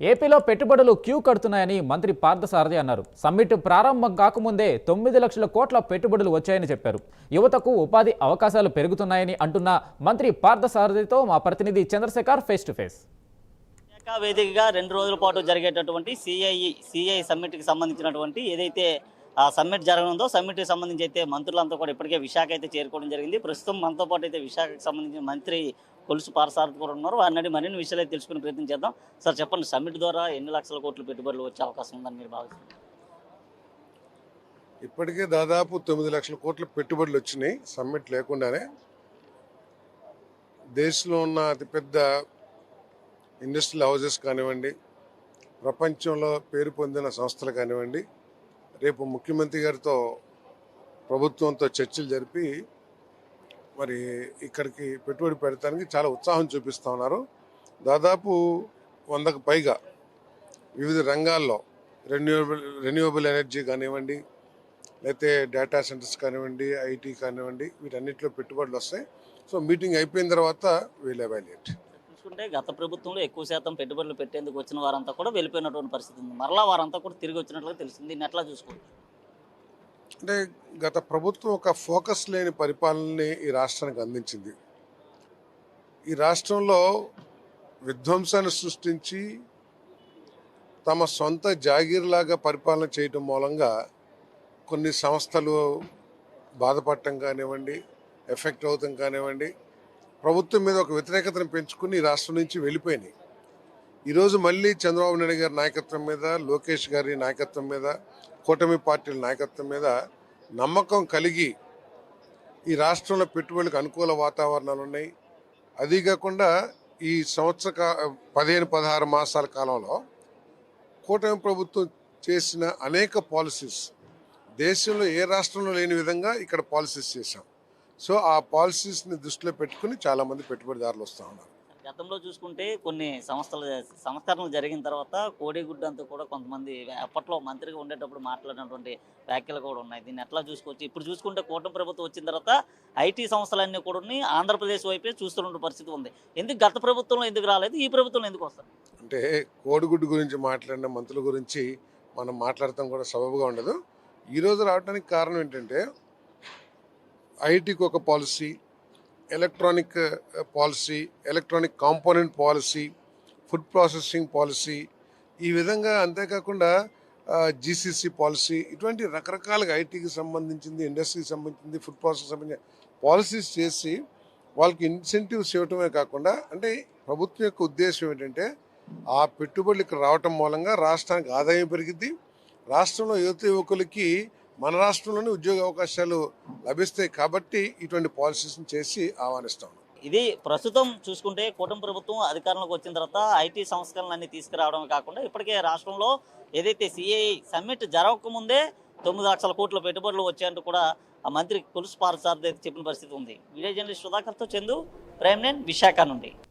ఏపీలో పెట్టుబడులు క్యూ కడుతున్నాయని మంత్రి పార్థసారథి అన్నారు. సమ్మిట్ ప్రారంభం కాకముందే తొమ్మిది లక్షల కోట్ల పెట్టుబడులు వచ్చాయని చెప్పారు. యువతకు ఉపాధి అవకాశాలు పెరుగుతున్నాయని అంటున్న మంత్రి పార్థసారథితో మా ప్రతినిధి చంద్రశేఖర్ ఫేస్ టు ఫేస్. వేదికగా రెండు రోజుల పాటు జరిగేటటువంటి సిఐ సిఐ సమ్మిట్కి సంబంధించినటువంటి ఏదైతే ఆ సమ్మిట్ జరగనుందో సమ్మిట్కి సంబంధించి అయితే మంత్రులంతా కూడా ఇప్పటికే విశాఖ అయితే చేరుకోవడం జరిగింది. ప్రస్తుతం మనతో పాటు అయితే విశాఖకు సంబంధించిన మంత్రి కొలుసు పారసారథి కూడా ఉన్నారు. వారిని మరిన్ని విషయాలు తెలుసుకునే ప్రయత్నం చేద్దాం. సార్ చెప్పండి సమ్మిట్ ద్వారా ఎన్ని లక్షల కోట్లు పెట్టుబడులు వచ్చే అవకాశం ఉందని మీరు భావిస్తున్నారు? ఇప్పటికే దాదాపు తొమ్మిది లక్షల కోట్ల పెట్టుబడులు వచ్చినాయి సమ్మిట్ లేకుండానే. దేశంలో ఉన్న అతిపెద్ద ఇండస్ట్రియల్ హౌజెస్ కానివ్వండి ప్రపంచంలో పేరు పొందిన సంస్థలు కానివ్వండి రేపు ముఖ్యమంత్రి గారితో ప్రభుత్వంతో చర్చలు జరిపి మరి ఇక్కడికి పెట్టుబడి పెట్టడానికి చాలా ఉత్సాహం చూపిస్తూ ఉన్నారు. దాదాపు వందకు పైగా వివిధ రంగాల్లో రెన్యూవబుల్ రెన్యూవబుల్ ఎనర్జీ కానివ్వండి లేకపోతే డేటా సెంటర్స్ కానివ్వండి ఐటీ కానివ్వండి వీటన్నిటిలో పెట్టుబడులు వస్తాయి. సో మీటింగ్ అయిపోయిన తర్వాత వీల్ ఎవాల్యుయేట్ చూసుకుంటే గత ప్రభుత్వంలో ఎక్కువ శాతం పెట్టుబడులు పెట్టేందుకు వచ్చిన వారంతా కూడా వెళ్ళిపోయినటువంటి పరిస్థితి ఉంది. మరలా వారంతా కూడా తిరిగి వచ్చినట్లుగా తెలిసింది దీన్ని ఎట్లా చూసుకోవచ్చు? అంటే గత ప్రభుత్వం ఒక ఫోకస్ లేని పరిపాలనని ఈ రాష్ట్రానికి అందించింది. ఈ రాష్ట్రంలో విధ్వంసాన్ని సృష్టించి తమ సొంత జాగీర్లాగా పరిపాలన చేయటం మూలంగా కొన్ని సంస్థలు బాధపడటం కానివ్వండి ఎఫెక్ట్ అవుతాం కానివ్వండి ప్రభుత్వం మీద ఒక వ్యతిరేకతను పెంచుకుని ఈ రాష్ట్రం నుంచి వెళ్ళిపోయినాయి. ఈరోజు మళ్ళీ చంద్రబాబు నాయుడు గారి నాయకత్వం మీద లోకేష్ గారి నాయకత్వం మీద కూటమి పార్టీల నాయకత్వం మీద నమ్మకం కలిగి ఈ రాష్ట్రంలో పెట్టుబడులకు అనుకూల వాతావరణాలు ఉన్నాయి. అది కాకుండా ఈ సంవత్సర కా- పదిహేను పదహారు మాసాల కాలంలో కూటమి ప్రభుత్వం చేసిన అనేక పాలసీస్ దేశంలో ఏ రాష్ట్రంలో లేని విధంగా ఇక్కడ పాలసీస్ చేశాం. సో ఆ పాలసీస్ని దృష్టిలో పెట్టుకుని చాలామంది పెట్టుబడిదారులు వస్తూ ఉన్నారు. గతంలో చూసుకుంటే కొన్ని సంస్థలు సంస్కరణలు జరిగిన తర్వాత కోడిగుడ్డు అంతా కూడా కొంతమంది అప్పట్లో మంత్రిగా ఉండేటప్పుడు మాట్లాడినటువంటి వ్యాఖ్యలు కూడా ఉన్నాయి. దీన్ని ఎట్లా చూసుకోవచ్చు? ఇప్పుడు చూసుకుంటే కూటమి ప్రభుత్వం వచ్చిన తర్వాత ఐటీ సంస్థలన్నీ కూడా ఉన్నాయి. ఆంధ్రప్రదేశ్ వైపే చూస్తున్న పరిస్థితి ఉంది. ఎందుకు గత ప్రభుత్వంలో ఎందుకు రాలేదు? ఈ ప్రభుత్వంలో ఎందుకు వస్తారు? అంటే కోడిగుడ్డు గురించి మాట్లాడిన మంత్రుల గురించి మనం మాట్లాడటం కూడా సబబుగా ఉండదు. ఈరోజు రావడానికి కారణం ఏంటంటే ఐటీకి ఒక policy electronic uh, policy electronic component policy food processing policy ఈ విధంగా అంతేకాకుండా జీసీసీ పాలసీ ఇటువంటి రకరకాలుగా ఐటీకి సంబంధించింది ఇండస్ట్రీకి సంబంధించింది ఫుడ్ ప్రాసెస్ సంబంధించిన పాలసీస్ చేసి వాళ్ళకి ఇన్సెంటివ్స్ ఇవ్వటమే కాకుండా అంటే ప్రభుత్వం యొక్క ఉద్దేశం ఏంటంటే ఆ పెట్టుబడులు ఇక్కడ రావటం మూలంగా రాష్ట్రానికి ఆదాయం పెరిగిద్ది. రాష్ట్రంలో యువత యువకులకి మన రాష్ట్రంలోనే ఉద్యోగ అవకాశాలు లభిస్తాయి కాబట్టి ఇటువంటి పాలసీస్ని చేసి ఆహ్వానిస్తాం. ఇది ప్రస్తుతం చూసుకుంటే కూటమి ప్రభుత్వం అధికారంలోకి వచ్చిన తర్వాత ఐటీ సంస్కరణలన్నీ తీసుకురావడమే కాకుండా ఇప్పటికే రాష్ట్రంలో ఏదైతే సిఐ సమ్మిట్ జరగకముందే తొమ్మిది లక్షల కోట్ల పెట్టుబడులు వచ్చాయంటూ కూడా ఆ మంత్రి కులుసు పారసారథి చెప్పిన పరిస్థితి ఉంది. వీడియో జర్నలిస్ట్ సుధాకర్తో చందు ప్రైమ్ నైన్ విశాఖ నుండి.